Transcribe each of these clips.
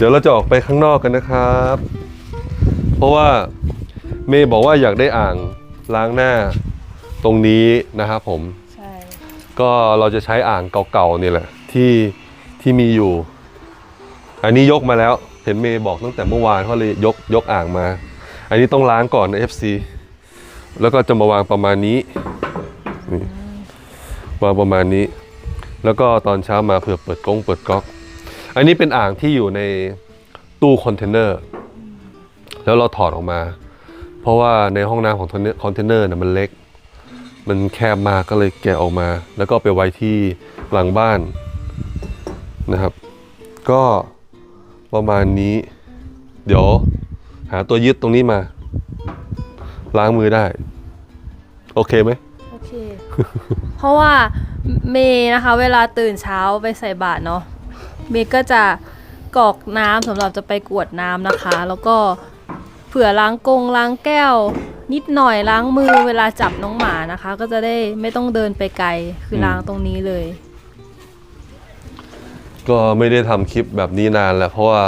เดี๋ยวเราจะออกไปข้างนอกกันนะครับ เพราะว่าเมย์บอกว่าอยากได้อ่างล้างหน้าตรงนี้นะครับผม ใช่ ก็เราจะใช้อ่างเก่าๆนี่แหละ ที่ที่มีอยู่ อันนี้ยกมาแล้ว เห็นเมย์บอกตั้งแต่เมื่อวานเขาเลยยกยกอ่างมา อันนี้ต้องล้างก่อนนะ FC แล้วก็จะมาวางประมาณนี้นี่วางประมาณนี้ แล้วก็ตอนเช้ามาเผื่อเปิดกล้องเปิดก๊อก อันนี้เป็นอ่างที่อยู่ในตู้คอนเทนเนอร์แล้วเราถอดออกมา เพราะว่าในห้องน้ำของคอนเทนเนอร์น่ยมันเล็ก มันแคบมากก็เลยแกะออกมา แล้วก็ไปไว้ที่หลังบ้านนะครับ ก็ประมาณนี้ เดี๋ยวหาตัวยึดตรงนี้มา ล้างมือได้ โอเคไหมโอเค เพราะว่าเมย์นะคะ เวลาตื่นเช้าไปใส่บาตรเนาะ เมย์ก็จะกรอกน้ำสำหรับจะไปกวดน้ำนะคะ แล้วก็เผื่อล้างกงล้างแก้ว นิดหน่อยล้างมือเวลาจับน้องหมานะคะ ก็จะได้ไม่ต้องเดินไปไกลคือล้างตรงนี้เลย ก็ไม่ได้ทำคลิปแบบนี้นานแล้ว เพราะว่า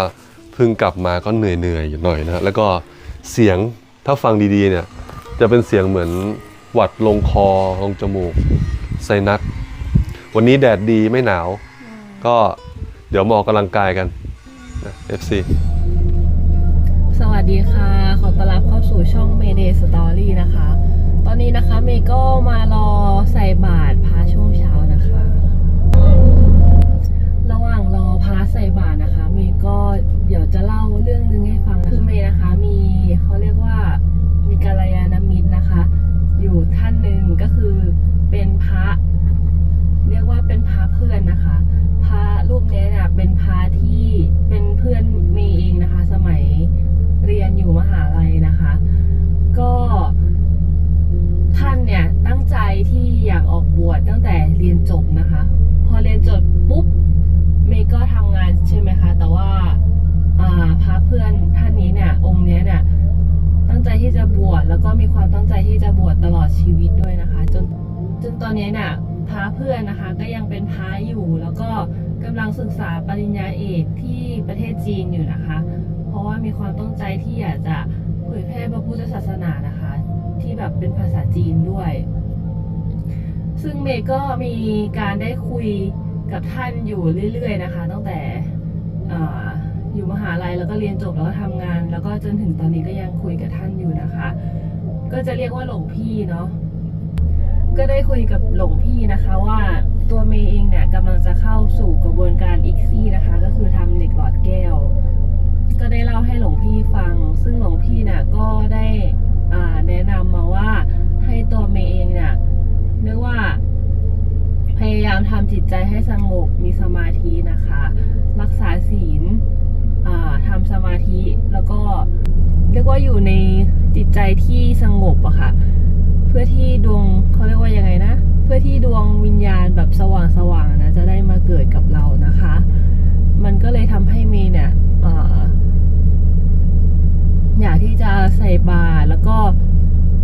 เพิ่งกลับมาก็เหนื่อยๆอยู่หน่อยนะแล้วก็เสียงถ้าฟังดีๆเนี่ย จะเป็นเสียงเหมือนหวัดลงคอลงจมูกไซนัสวันนี้แดดดีไม่หนาว ก็ เดี๋ยวมาออกกำลังกายกันนะ FC สวัสดีค่ะ ขอต้อนรับเข้าสู่ช่อง Mayday Story นะคะ ตอนนี้นะคะเมย์ก็มารอใส่บาตรพ นจนตอนนี้เนี่ยพระเพื่อนนะคะก็ยังเป็นพระอยู่แล้วก็กำลังศึกษาปริญญาเอกที่ประเทศจีนอยู่นะคะ เพราะว่ามีความตั้งใจที่อยากจะเผยแพร่พระพุทธศาสนานะคะ ที่แบบเป็นภาษาจีนด้วย ซึ่งเมย์ก็มีการได้คุยกับท่านอยู่เรื่อย ๆ นะคะ ตั้งแต่ออยู่มหาลัยแล้วก็เรียนจบแล้วก็ทำงาน แล้วก็จนถึงตอนนี้ก็ยังคุยกับท่านอยู่นะคะ ก็จะเรียกว่าหลวงพี่เนาะ ก็ได้คุยกับหลวงพี่นะคะว่าตัวเมย์เองเนี่ยกำลังจะเข้าสู่กระบวนการอีกซี่นะคะ ก็คือทำเหล็กหลอดแก้ว ก็ได้เล่าให้หลวงพี่ฟัง ซึ่งหลวงพี่เนี่ยก็ได้อ่าแนะนำมาว่าให้ตัวเมย์เองเนี่ยเรียกว่าพยายามทำจิตใจให้สงบมีสมาธินะคะ รักษาศีลอ่าทำสมาธิแล้วก็เรียกว่าอยู่ในจิตใจที่สงบอะค่ะ พื่อที่ดวงเขาเรียกว่ายังไงนะ เพื่อที่ดวงวิญญาณแบบสว่างสว่างๆนะจะได้มาเกิดกับเรานะคะ มันก็เลยทำให้เมย์เนี่ยอยากที่จะใส่บาตรแล้วก็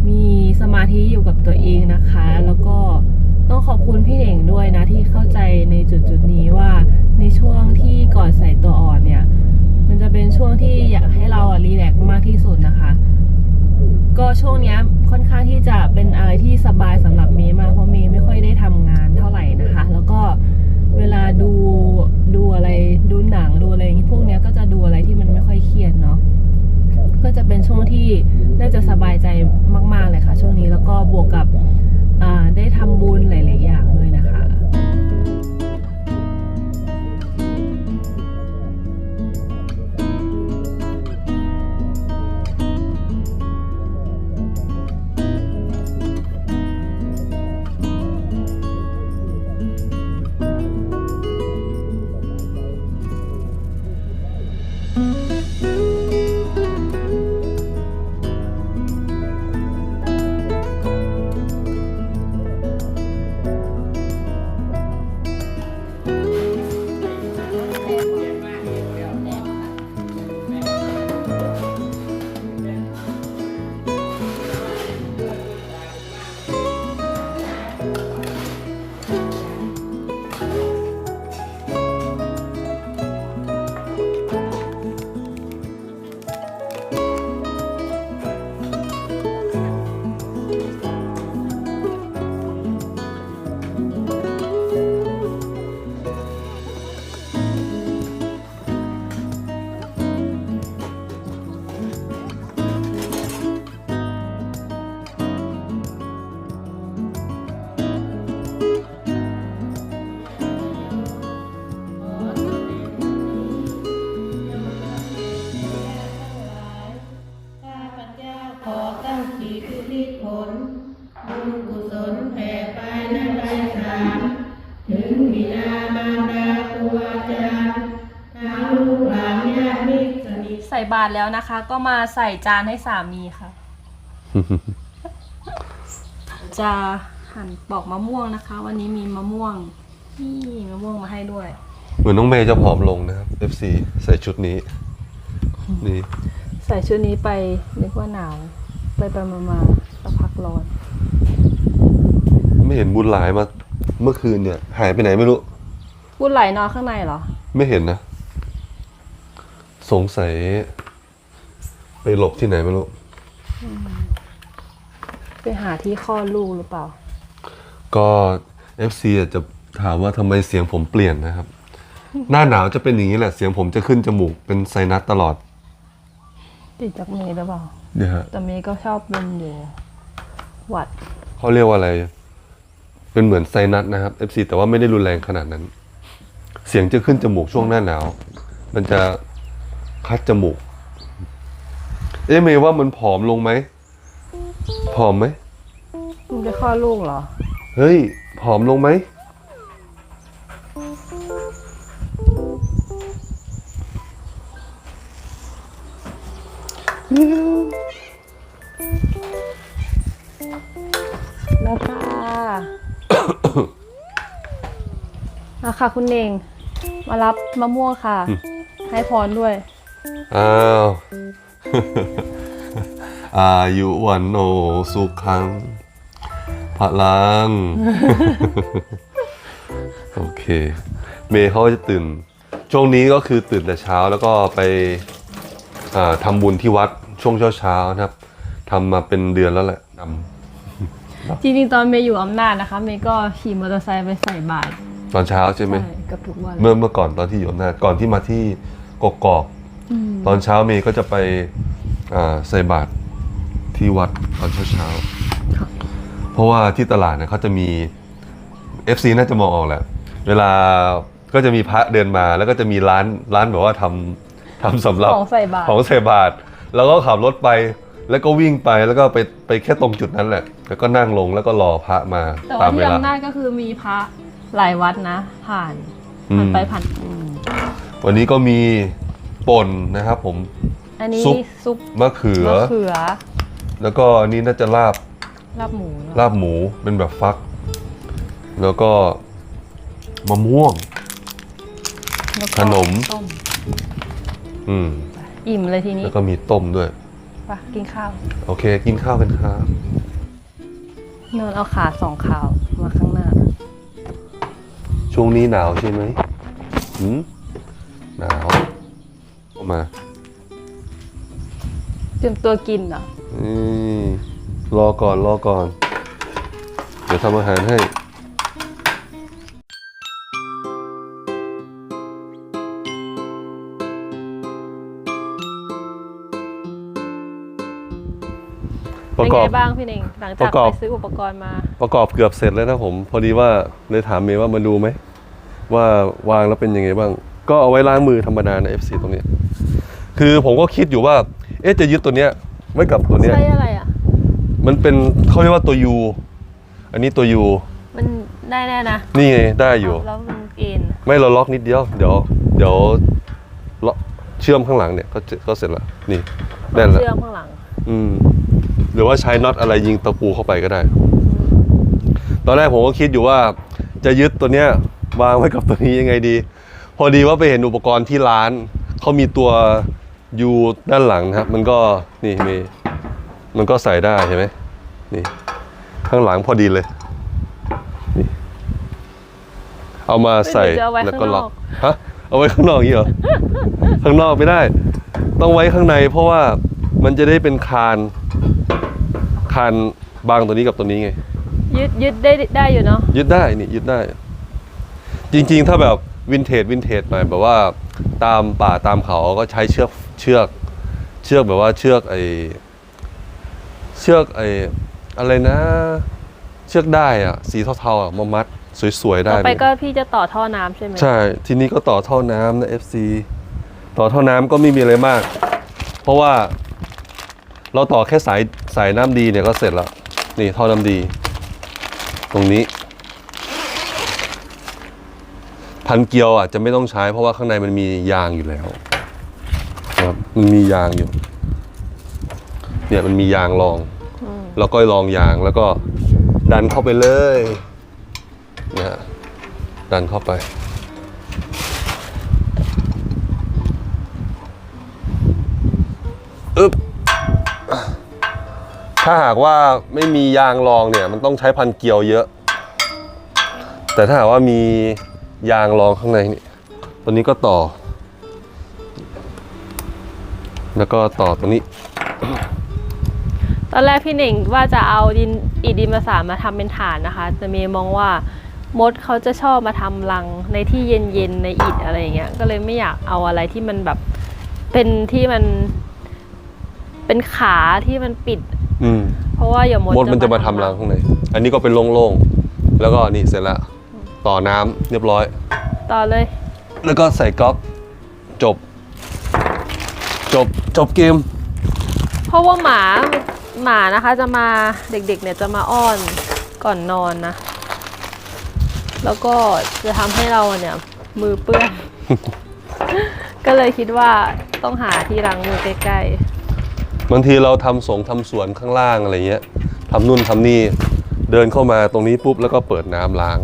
มีสมาธิอยู่กับตัวเองนะคะ แล้วก็ต้องขอบคุณพี่เด่งด้วยนะที่เข้าใจในจุดจุดๆนี้ว่าในช่วงที่ก่อนใส่ตัวอ่อนเนี่ย มันจะเป็นช่วงที่อยากให้เราอะรีแลกซ์มากที่สุดนะคะ ก็ช่วงเนี้ยค่อนข้างที่จะเป็นอะไรที่สบายสำหรับเมย์มากเพราะเมย์ไม่ค่อยได้ทำงานเท่าไหร่นะคะ แล้วก็เวลาดูดูอะไรดูหนังดูอะไรอย่างงี้พวกเนี้ยก็จะดูอะไรที่มันไม่ค่อยเครียดเนาะก็จะเป็นช่วงที่น่าจะสบายใจมาก ๆเลยค่ะ ช่วงนี้แล้วก็บวกกับได้ทำบุญหลายๆอย่าง สิททธิ์ผล บุญกุศลแผ่ไปในไปสามถึงมีนามาดาครูอาจารย์ทั้งลูกหลานญาติสนิทใส่บาตรแล้วนะคะ ก็มาใส่จานให้สามีค่ะ จะหั่นปอกมะม่วงนะคะ วันนี้มีมะม่วงนี่มะม่วงมาให้ด้วย เหมือนน้องเมย์จะผอมลงนะครับ FC ใส่ชุดนี้ นี่ ใส่ชุดนี้ไปนึกว่าหนาว ไปไปมามาสักพักร้อน ไม่เห็นบุญหลายมา เมื่อคืนเนี่ย หายไปไหนไม่รู้พูดไหลนอนข้างในเหรอ ไม่เห็นนะ สงสัย ไปหลบที่ไหนไม่รู้ ไปหาที่คลอดลูกหรือเปล่า ก็ FC อะจะถามว่าทำไมเสียงผมเปลี่ยนนะครับ หน้าหนาวจะเป็นอย่างนี้แหละ เสียงผมจะขึ้นจมูกเป็นไซนัสตลอด ติดจากเมย์หรือเปล่า เนี่ยฮะแต่เมย์ก็ชอบเป็นอยู่หวัด เขาเรียกว่าอะไร เป็นเหมือนไซนัสนะครับ FC แต่ว่าไม่ได้รุนแรงขนาดนั้น เสียงจะขึ้นจมูกช่วงหน้าหนาว มันจะคัดจมูก เอ๊ะเมย์ว่ามันผอมลงไหมผอมไหมมึงจะคลอดลูกเหรอ เฮ้ยผอมลงไหม แล้วค่ะเอาค่ะ คุณเน่ง มารับมะม่วงค่ะ ให้พรด้วย อ้าว อายุวันโนสุขังพลัง โอเค เมย์เขาจะตื่น ช่วงนี้ก็คือตื่นแต่เช้าแล้วก็ไปอ่าทำบุญที่วัดช่วงเช้าๆนะครับทำมาเป็นเดือนแล้วแหละน จริงๆตอนเมย์อยู่อำนาจนะคะ เมย์ก็ขี่มอเตอร์ไซค์ไปใส่บาตรำตอนเช้าใช่ไหมใช่กับทุกวันเมื่อเมื่อก่อนตอนที่อยู่อำนาจก่อนที่มาที่กกอกมตอนเช้าเมย์ก็จะไปอ่าใส่บาตรที่วัดตอนเช้าๆเพราะว่าที่ตลาดเนี่ยเขาจะมี FC น่าจะมองออกแหละเวลาก็จะมีพระเดินมาแล้วก็จะมีร้านร้านแบบว่าทำทำสำหรับของใส่บาตรของใส่บาตรแล้วก็ขับรถไป แล้วก็วิ่งไปแล้วก็ไปไปแค่ตรงจุดนั้นแหละ แล้วก็นั่งลงแล้วก็รอพระมาแต่ตาว่ามเวที่ลา อำนาจก็คือมีพระหลายวัดนะ ผ่านอืม ผ่านไปผ่านอืมวันนี้ก็มีป่นนะครับผม อันนี้ซุป ซุปมะเขือ มะเขือแล้วก็อันนี้น่าจะลาบลาบหมูเนอะลาบหมูเป็นแบบฟัก แล้วก็มะม่วง แล้วก็ขนม ต้มอืม อิ่มเลยทีนี้แล้วก็มีต้มด้วย ไปกินข้าวโอเค กินข้าวกันครับเนินเอาขาสองขาวมาข้างหน้า ช่วงนี้หนาวใช่ไหมหืมหนาวเข้ามาเตรียมตัวกินเหรออืมรอก่อนรอก่อน เดี๋ยวทำอาหารให้ ปเป็นระกอบไงบ้างพี่เน่งหลังปจากระกอบ ไปซื้ออุปกรณ์มาประกอบเกือบเสร็จแล้วนะผม พอดีว่าเลยถามเมย์ว่ามาดูไหม ว่าวางแล้วเป็นยังไงบ้าง ก็เอาไว้ล้างมือธรรมดานะ FC ตรงเนี้ยคือผมก็คิดอยู่ว่า เอ๊ะจะยึดตัวเนี้ยไว้กับตัวเนี้ย ใช้อะไรอะ มันเป็นเขาเรียกว่าตัว U อันนี้ตัว U มันได้แน่นะนี่ไงได้อยู่ แล้วมันเอ็นไม่เราล็อกนิดเดียว เดี๋ยว เดี๋ยวล็อกเชื่อมข้างหลังเนี่ยก็จะก็เสร็จละนี่แน่นละเชื่อมข้างหลัง อืม หรือว่าใช้น็อตอะไรยิงตะปูเข้าไปก็ได้ ตอนแรกผมก็คิดอยู่ว่าจะยึดตัวเนี้ยวางไว้กับตัวนี้ยังไงดี พอดีว่าไปเห็นอุปกรณ์ที่ร้านเขามีตัวยูด้านหลังครับ มันก็นี่มีมันก็ใส่ได้เห็นไหมนี่ ข้างหลังพอดีเลยนี่เอามาใส่เอ้ยหรือจะเอาไว้แล้วก็ล็อกข้างนอกฮะเอาไว้ข้างนอกอย่างนี้เหรอข้างนอกไม่ได้ ต้องไว้ข้างในเพราะว่ามันจะได้เป็นคาน คานบางตัวนี้กับตัวนี้ไง ยึดยึดได้ได้อยู่เนาะยึดได้นี่ยึดได้ จริงๆ ถ้าแบบวินเทจวินเทจหน่อยแบบว่าตามป่าตามเขาก็ใช้เชือกเชือก เชือกแบบว่าเชือกไอเชือกไออะไรนะ เชือกได้อะสีเทาๆอะมามัดสวยๆได้ต่อไปเลยก็พี่จะต่อท่อน้ำใช่ไหมใช่ ทีนี้ก็ต่อท่อน้ำนะ FC ต่อท่อน้ำก็ไม่มีอะไรมาก เพราะว่า เราต่อแค่สายสายน้ำดีเนี่ยก็เสร็จแล้ว นี่ท่อน้ำดี ตรงนี้ พันเกลียวอะจะไม่ต้องใช้เพราะว่าข้างในมันมียางอยู่แล้วนะครับมันมียางอยู่ เนี่ยมันมียางรอง แล้วก็รองยางแล้วก็ดันเข้าไปเลยนะดันเข้าไป ถ้าหากว่าไม่มียางรองเนี่ย มันต้องใช้พันเกลียวเยอะ แต่ถ้าหากว่ามียางรองข้างในนี่ตัวนี้ก็ต่อ แล้วก็ต่อตัวนี้ ตอนแรกพี่เน่งว่าจะเอาดินอิฐดินประสานมาทำเป็นฐานนะคะ แต่เมย์มองว่ามดเขาจะชอบมาทำรังในที่เย็นๆในอิฐอะไรอย่างเงี้ย ก็เลยไม่อยากเอาอะไรที่มันแบบเป็นที่มันเป็นขาที่มันปิด อืมเพราะว่าอย่ามดมดมันจะมาทำรังข้างในอันนี้ก็เป็นโล่งๆแล้วก็นี่เสร็จแล้วต่อน้ำเรียบร้อย ต่อเลย แล้วก็ใส่ก๊อกจบ จบจบเกม เพราะว่าหมาหมานะคะจะมาเด็กๆเนี่ยจะมาอ้อนก่อนนอนนะ แล้วก็จะทำให้เราเนี่ยมือเปื้อน ก็เลยคิดว่าต้องหาที่ล้างมือใกล้ บางทีเราทำสงทำสวนข้างล่างอะไรเงี้ยทำนู่นทำนี่เดินเข้ามาตรงนี้ปุ๊บแล้วก็เปิดน้ำล้าง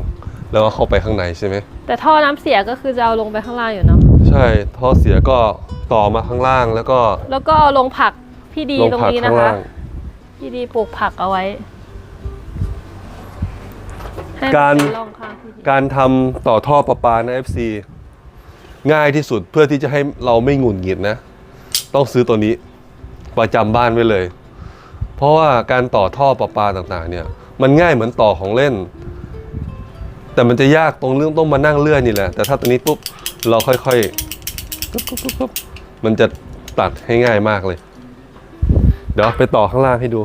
แล้วก็เข้าไปข้างในใช่ไหมๆแต่ท่อน้ำเสียก็คือจะเอาลงไปข้างล่างอยู่เนาะใช่ท่อเสียก็ต่อมาข้างล่างแล้วก็ แล้วก็เอาลงผักพี่ดีลงตรงผักนี้ข้านะงคะล่างพี่ดีปลูกผักเอาไว้ให้มันการเป็นร่องข้างพี่ดีการทำต่อท่อประปาใน FC ง่ายที่สุดเพื่อที่จะให้เราไม่หงุดหงิดนะ ต้องซื้อตัวนี้ ประจำบ้านไว้เลย เพราะว่าการต่อท่อประปาต่างๆ เนี่ย มันง่ายเหมือนต่อของเล่น แต่มันจะยากตรงเรื่องต้องมานั่งเลื่อยนี่แหละ แต่ถ้าตัวนี้ปุ๊บเราค่อยๆปุ๊บปุ๊บปุ๊บปุ๊บมันจะตัดให้ง่ายมากเลย เดี๋ยวไปต่อข้างล่างให้ดู